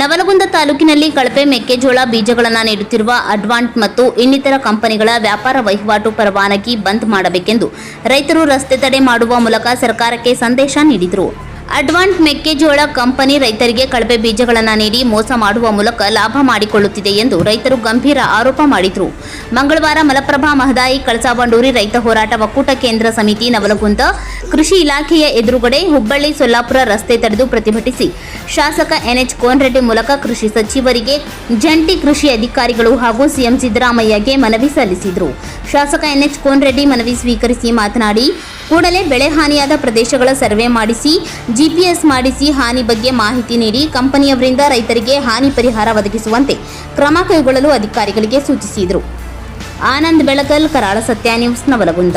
ನವಲಗುಂದ ತಾಲೂಕಿನಲ್ಲಿ ಕಳಪೆ ಮೆಕ್ಕೆಜೋಳ ಬೀಜಗಳನ್ನು ನೀಡುತ್ತಿರುವ ಅಡ್ವಾಂಟ್ ಮತ್ತು ಇನ್ನಿತರ ಕಂಪನಿಗಳ ವ್ಯಾಪಾರ ವಹಿವಾಟು ಪರವಾನಗಿ ಬಂದ್ ಮಾಡಬೇಕೆಂದು ರೈತರು ರಸ್ತೆ ತಡೆ ಮಾಡುವ ಮೂಲಕ ಸರ್ಕಾರಕ್ಕೆ ಸಂದೇಶ ನೀಡಿದರು. ಅಡ್ವಾಂಟ್ ಮೆಕ್ಕೆಜೋಳ ಕಂಪನಿ ರೈತರಿಗೆ ಕಳಪೆ ಬೀಜಗಳನ್ನು ನೀಡಿ ಮೋಸ ಮಾಡುವ ಮೂಲಕ ಲಾಭ ಮಾಡಿಕೊಳ್ಳುತ್ತಿದೆ ಎಂದು ರೈತರು ಗಂಭೀರ ಆರೋಪ ಮಾಡಿದರು. ಮಂಗಳವಾರ ಮಲಪ್ರಭಾ ಮಹದಾಯಿ, ಕಳಸಾಬಂಡೂರಿ ರೈತ ಹೋರಾಟ ಒಕ್ಕೂಟ ಕೇಂದ್ರ ಸಮಿತಿ ನವಲಗುಂದ ಕೃಷಿ ಇಲಾಖೆಯ ಎದುರುಗಡೆ ಹುಬ್ಬಳ್ಳಿ ಸೊಲ್ಲಾಪುರ ರಸ್ತೆ ತಡೆದು ಪ್ರತಿಭಟಿಸಿ. ಶಾಸಕ ಎನ್ಎಚ್ ಕೋನ್ರೆಡ್ಡಿ ಮೂಲಕ ಕೃಷಿ ಸಚಿವರಿಗೆ ಜಂಟಿ ಕೃಷಿ ಅಧಿಕಾರಿಗಳು ಹಾಗೂ ಸಿಎಂ ಸಿದ್ದರಾಮಯ್ಯಗೆ ಮನವಿ ಸಲ್ಲಿಸಿದರು. ಶಾಸಕ ಎನ್ಎಚ್ ಕೋನ್ರೆಡ್ಡಿ ಮನವಿ ಸ್ವೀಕರಿಸಿ ಮಾತನಾಡಿ ಕೂಡಲೇ ಬೆಳೆ ಹಾನಿಯಾದ ಪ್ರದೇಶಗಳ ಸರ್ವೆ ಮಾಡಿಸಿ, ಜಿಪಿಎಸ್ ಮಾಡಿಸಿ ಹಾನಿ ಬಗ್ಗೆ ಮಾಹಿತಿ ನೀಡಿ ಕಂಪನಿಯವರಿಂದ ರೈತರಿಗೆ ಹಾನಿ ಪರಿಹಾರ ಒದಗಿಸುವಂತೆ ಕ್ರಮ ಕೈಗೊಳ್ಳಲು ಅಧಿಕಾರಿಗಳಿಗೆ ಸೂಚಿಸಿದರು. ಆನಂದ್ ಬೆಳಗಲ್, ಕರಾಳ ಸತ್ಯ ನ್ಯೂಸ್, ನವಲಗುಂದ.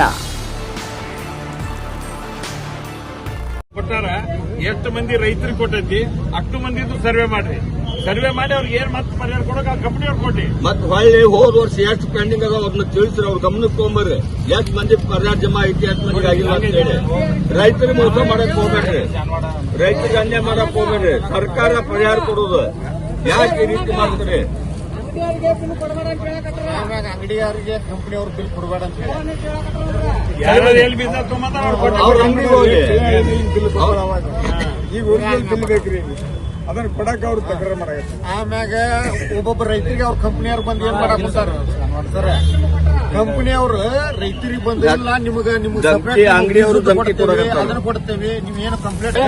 ಎಷ್ಟು ಮಂದಿ ರೈತರಿಗೆ ಕೊಟ್ಟೈತಿ, ಅಷ್ಟು ಮಂದಿದು ಸರ್ವೆ ಮಾಡ್ರಿ. ಸರ್ವೆ ಮಾಡಿ ಅವ್ರಿಗೆ ಏನ್ ಮತ್ತೆ ಪರಿಹಾರ ಕೊಡೋಕೆ ಆ ಕಂಪನಿಯವ್ರು ಕೊಟ್ಟಿ. ಮತ್ ಹೊಳ್ಳಿ ಹೋದ ವರ್ಷ ಎಷ್ಟು ಪೆಂಡಿಂಗ್ ಅದಾವ ಅದನ್ನ ತಿಳಿಸ್ರಿ ಅವ್ರ ಗಮನಕ್ಕೆ ತೊಗೊಂಬರ್ರಿ. ಎಷ್ಟು ಮಂದಿ ಪರಿಹಾರ ಜಮಾ ಐತಿ ಎಷ್ಟು ಮಂದಿಗೆ ಆಗಿಲ್ಲ ಅಂತ ಹೇಳಿ. ರೈತರಿಗೆ ಮೋಸ ಮಾಡಕ್ ಹೋಗ್ಬೇಡ್ರಿ. ರೈತರಿಗೆ ಅನ್ಯಾಯ ಮಾಡಕ್ ಹೋಗ್ಬೇಡ್ರಿ. ಸರ್ಕಾರ ಪರಿಹಾರ ಕೊಡೋದು. ಯಾಕೆ ಈ ರೀತಿ ಮಾಡ್ತೀರಿ? ಅಂಗಡಿಯವರಿಗೆ ಕಂಪನಿಯವ್ರು ಬಿಲ್ ಕೊಡಬೇಡ ಅಂತ ಹೇಳಿ ಅವ್ರು ಅವ್ರ ಹೋಗಿ. ಈಗ ಒರಿಜಿನಲ್ ಬಿಲ್ ಬೇಕ್ರಿ ಅದನ್ನ ಕೊಡಕ್ ಅವ್ರು ತಕರಾರು ಮಾಡ ಆಮ್ಯಾಗ ಒಬ್ಬೊಬ್ಬ ರೈತರಿಗೆ ಅವ್ರ ಕಂಪನಿಯವ್ರು ಬಂದು ಏನ್ ಮಾಡಕ್ ಸರ್ ಕಂಪ್ನಿಯವ್ರು ರೈತರಿಗೆ ಬಂದಿಲ್ಲ ನಿಮಗೆ ನಿಮ್ಗೆ ಅಂಗಡಿ ಅವರು ಅಂಗಡಿಯವ್ರು ಅದನ್ನ ಕೊಡ್ತೇವೆ ನೀವು ಏನು ಕಂಪ್ಲೇಂಟ್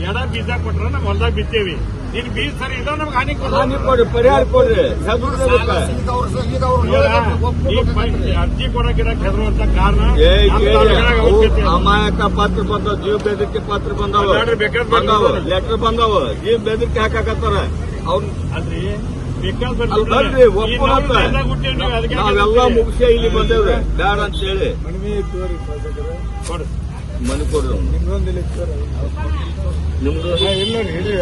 ಯಾರು ಬೀಜ ಕೊಟ್ರ ನಮ್ ಹೊಲ್ದಾಗ ಬಿತ್ತೇವಿ. ಬೀಜ ಸರಿ ಇಲ್ಲ ನಮ್ಗೆ ಹಾನಿ ಕೊಡ. ಹಾನಿ ಪರಿಹಾರ ಕೊಡ್ರಿ. ಅರ್ಜಿ ಕೊಡಕಿರಕ್ ಹೆದರುವಂತ ಕಾರಣ. ಅಮಾಯಕ ಪಾತ್ರ ಬಂದವ ಜೀವ ಬೆದರಿಕೆ ಪಾತ್ರ ಬಂದವ. ಬಂದವ. ಲೆಟರ್ ಬಂದವ ಜೀವ ಬೆದರಿಕೆ ಹಾಕಾಕತ್ತಾರ. ಅವ್ರ ಅಲ್ರಿ ಬರ್ರಿ ಮುಗಿಸ ನಾವೆಲ್ಲ ಮುಗಿಸಿ ಇಲ್ಲಿ ಬಂದೇವ್ರೆ. ಬ್ಯಾಡ ಅಂತ ಹೇಳಿ. ಮನಿ ಕೊಡ್ರಿ ನಿಮ್ದು? ಇಲ್ಲ ಹೇಳಿ